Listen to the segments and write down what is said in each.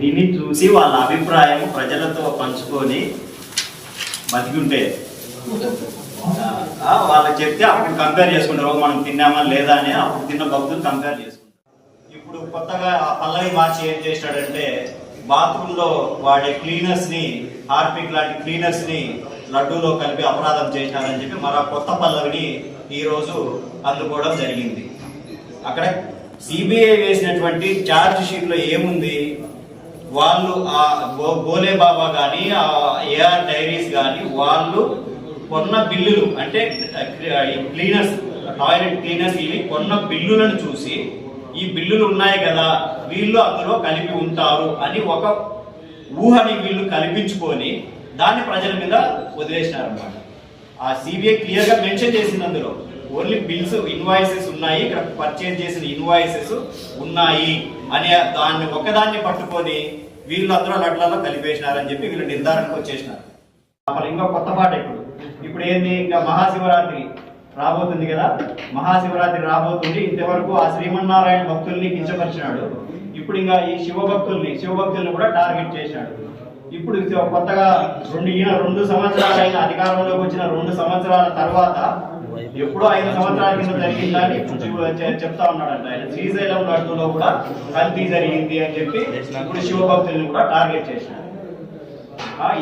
విని చూసి వాళ్ళ అభిప్రాయం ప్రజలతో పంచుకొని బతికుంటే. ఆ, వాళ్ళకి చెప్తే అప్పుడు కంపేర్ చేసుకుంటారు. "ఓ, మనం తిన్నామా లేదా అని అప్పుడు తిన్న భక్తులు కంపేర్ చేసుకుంటారు. ఇప్పుడు కొత్తగా ఆ పల్లవి మార్చి ఏం చేశాడంటే బాత్రూమ్లో వాడే క్లీనర్స్ని హార్పిక్ లాంటి క్లీనర్స్ని లడ్డూలో కలిపి అపరాధం చేసినారని చెప్పి మరో కొత్త పల్లవిని ఈ రోజు అందుకోవడం జరిగింది. అక్కడ సిబిఐ వేసినటువంటి ఛార్జ్ షీట్లో ఏముంది? వాళ్ళు ఆ బోలే బాబా కానీ ఆ ఏఆర్ డైరీస్ కానీ వాళ్ళు కొన్న బిల్లులు అంటే క్లీనర్స్ టాయిలెట్ క్లీనర్స్ ఇవి కొన్న బిల్లులను చూసి ఈ బిల్లులు ఉన్నాయి కదా వీళ్ళు అందులో కలిపి ఉంటారు అని ఒక ఊహని వీళ్ళు కల్పించుకొని దాన్ని ప్రజల మీద వదిలేసినారు అన్నమాట ఆ సిబిఐ క్లియర్గా మెన్షన్ చేసింది అందులో. ఓన్లీ బిల్స్ ఇన్వాయిసెస్ ఉన్నాయి. ఇక్కడ పర్చేజ్ చేసిన ఇన్వాయిసెస్ ఉన్నాయి అనే దాన్ని ఒకదాన్ని పట్టుకొని వీళ్ళు అందులో కలిపేసినారని చెప్పి వీళ్ళు నిర్ధారణకు వచ్చేసినారు. అప్పుడు ఇంకా కొత్త పాట ఇప్పుడు. ఇప్పుడు ఏంది? ఇంకా మహాశివరాత్రి రాబోతుంది కదా? మహాశివరాత్రి రాబోతుంది. ఇంతవరకు ఆ శ్రీమన్నారాయణ భక్తుల్ని కించపరిచినాడు. ఇప్పుడు ఇంకా ఈ శివ భక్తుల్ని కూడా టార్గెట్ చేసినాడు. ఇప్పుడు కొత్తగా రెండు ఈయన రెండు సంవత్సరాలు అయిన అధికారంలోకి వచ్చిన రెండు సంవత్సరాల తర్వాత ఎప్పుడో ఐదు సంవత్సరాల కింద జరిగిందని చెప్తా ఉన్నాడంట ఆయన. శ్రీశైలం లడ్డులో కూడా కల్తీ జరిగింది అని చెప్పి ఇప్పుడు శివభక్తుల్ని కూడా టార్గెట్ చేసినాడు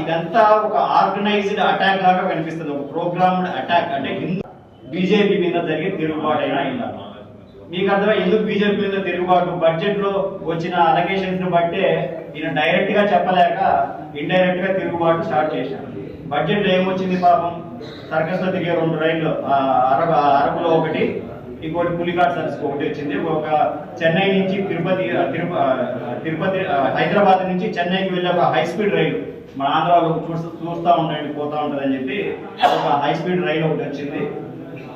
ఇదంతా ఒక ఆర్గనైజ్డ్ అటాక్ లాగా కనిపిస్తుంది. ఒక ప్రోగ్రామ్డ్ అటాక్. అంటే హిందూ బీజేపీ మీద జరిగే తిరుగుబాటు అయినా ఇలా మీకు అర్థమై ఎందుకు బీజేపీ మీద తిరుగుబాటు? బడ్జెట్లో వచ్చిన అలగేషన్స్ని బట్టే ఈయన డైరెక్ట్గా చెప్పలేక ఇండైరెక్ట్గా తిరుగుబాటు స్టార్ట్ చేశారు. బడ్జెట్లో ఏమొచ్చింది పాపం? సర్కస్లో తిరిగే రెండు రైళ్ళు ఆ, అరకు అరకులో ఒకటి ఇంకోటి పులిఘాట్ సర్కస్ ఒకటి వచ్చింది. ఒక చెన్నై నుంచి తిరుపతి తిరుప తిరుపతి హైదరాబాద్ నుంచి చెన్నైకి వెళ్ళే ఒక హై స్పీడ్ రైలు మన ఆంధ్రాలో చూస్తూ చూస్తూ ఉండండి పోతా ఉంటదని చెప్పి ఒక హై స్పీడ్ రైలు ఒకటి వచ్చింది.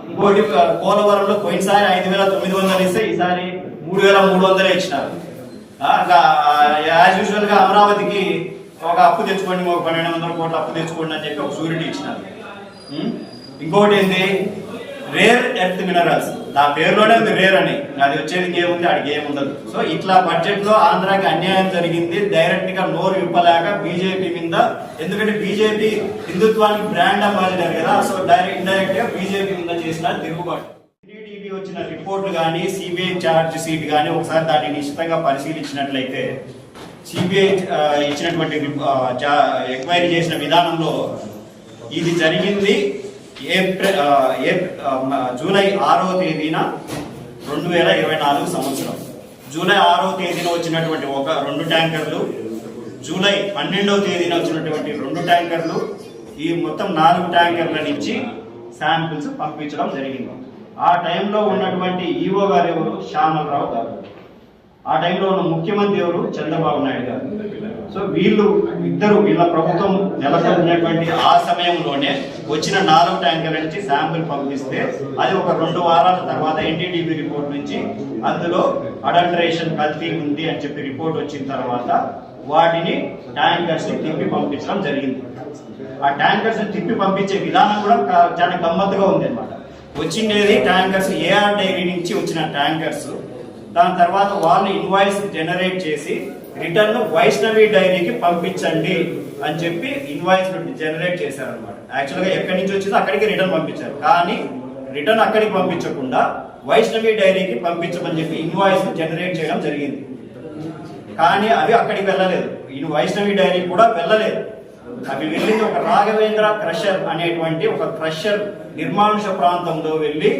ఇంకోటి ఆ, పోలవరంలో పోయినసారి ఐదు వేల తొమ్మిది వందలు ఇస్తే ఈసారి మూడు వేల మూడు వందలే ఇచ్చినారు. ఇంకా యాజ్ యూజువల్గా అమరావతికి ఒక అప్పు తెచ్చుకోండి ఒక పన్నెండు వందల కోట్ల అప్పు తెచ్చుకోండి అని చెప్పి ఒక సూర్యుడు ఇచ్చినారు. ఇంకోటి ఏంటి రేర్ ఎర్త్ మినరల్స్ నా పేరులోనే ఉంది రేర్ అని. అది వచ్చేది ఏముంది? అడిగి ఏముండదు. సో ఇట్లా బడ్జెట్లో ఆంధ్రాకి అన్యాయం జరిగింది. డైరెక్ట్గా నోరు విప్పలేక బీజేపీ మీద. ఎందుకంటే బీజేపీ హిందుత్వానికి బ్రాండ్ అంబాసిడర్ కదా. సో డైరెక్ట్ ఇండైరెక్ట్గా బీజేపీ మీద చేసిన తిరుగుబాటు. టీడీపీ వచ్చిన రిపోర్ట్ కానీ సిబిఐ ఛార్జ్ షీట్ కానీ ఒకసారి దాన్ని నిశ్చితంగా పరిశీలించినట్లయితే సిబిఐ ఇచ్చినటువంటి ఎంక్వైరీ చేసిన విధానంలో ఇది జరిగింది. ఏప్రిల్ జూలై ఆరో తేదీన రెండు వేల ఇరవై నాలుగు సంవత్సరం. జూలై ఆరో తేదీన వచ్చినటువంటి ఒక రెండు ట్యాంకర్లు జూలై పన్నెండవ తేదీన వచ్చినటువంటి రెండు ట్యాంకర్లు ఈ మొత్తం నాలుగు ట్యాంకర్ల నుంచి శాంపిల్స్ పంపించడం జరిగింది. ఆ టైంలో ఉన్నటువంటి ఈఓ గారు ఎవరు? శ్యామలరావు గారు. ఆ టైంలో ఉన్న ముఖ్యమంత్రి ఎవరు? చంద్రబాబు నాయుడు గారు. సో వీళ్ళు ఇద్దరు వీళ్ళ ప్రభుత్వం నెలకొన్నటువంటి ఆ సమయంలోనే వచ్చిన నాలుగు ట్యాంకర్ నుంచి శాంపిల్ పంపిస్తే అది ఒక రెండు వారాల తర్వాత ఎన్టీడీపీ రిపోర్ట్ నుంచి అందులో అడల్టరేషన్ కల్తీ ఉంది అని చెప్పి రిపోర్ట్ వచ్చిన తర్వాత వాటిని ట్యాంకర్స్ని తిప్పి పంపించడం జరిగింది. ఆ ట్యాంకర్స్ని తిప్పి పంపించే విధానం కూడా చాలా గమ్మత్తుగా ఉంది అనమాట వచ్చిండేది ట్యాంకర్స్ ఏఆర్ డైరీ నుంచి వచ్చిన ట్యాంకర్స్ దాని తర్వాత వాళ్ళు ఇన్వాయిస్ జనరేట్ చేసి రిటర్న్ వైష్ణవి డైరీకి పంపించండి అని చెప్పి ఇన్వాయిస్ జనరేట్ చేశారనమాట యాక్చువల్గా ఎక్కడి నుంచి వచ్చిందో అక్కడికి రిటర్న్ పంపించారు. కానీ రిటర్న్ అక్కడికి పంపించకుండా వైష్ణవి డైరీకి పంపించమని చెప్పి ఇన్వాయిస్ జనరేట్ చేయడం జరిగింది. కానీ అవి అక్కడికి వెళ్ళలేదు. ఈ వైష్ణవి డైరీ కూడా వెళ్ళలేదు. అవి వెళ్ళింది ఒక రాఘవేంద్ర క్రషర్ అనేటువంటి ఒక క్రషర్ నిర్మానుష ప్రాంతంలో వెళ్ళి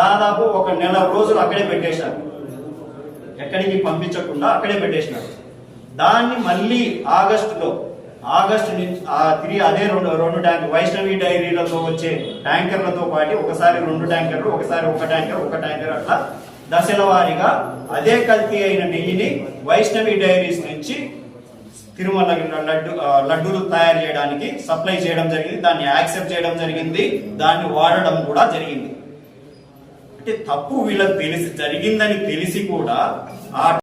దాదాపు ఒక నెల రోజులు అక్కడే పెట్టేశారు. ఎక్కడికి పంపించకుండా అక్కడే పెట్టేసినారు. దాన్ని మళ్ళీ ఆగస్టులో ఆగస్టు నుంచి ఆ తిరిగి అదే రెండు రెండు ట్యాంక్ వైష్ణవి డైరీలతో వచ్చే ట్యాంకర్లతో పాటు ఒకసారి రెండు ట్యాంకర్లు ఒకసారి ఒక ట్యాంకర్ ఒక ట్యాంకర్ అట్లా దశల వారీగా అదే కల్తీ అయిన నెయ్యిని వైష్ణవి డైరీస్ నుంచి తిరుమల లడ్డు లడ్డూలు తయారు చేయడానికి సప్లై చేయడం జరిగింది దాన్ని యాక్సెప్ట్ చేయడం జరిగింది దాన్ని వాడడం కూడా జరిగింది. అంటే తప్పు వీళ్ళకి తెలిసి జరిగిందని తెలిసి కూడా ఆ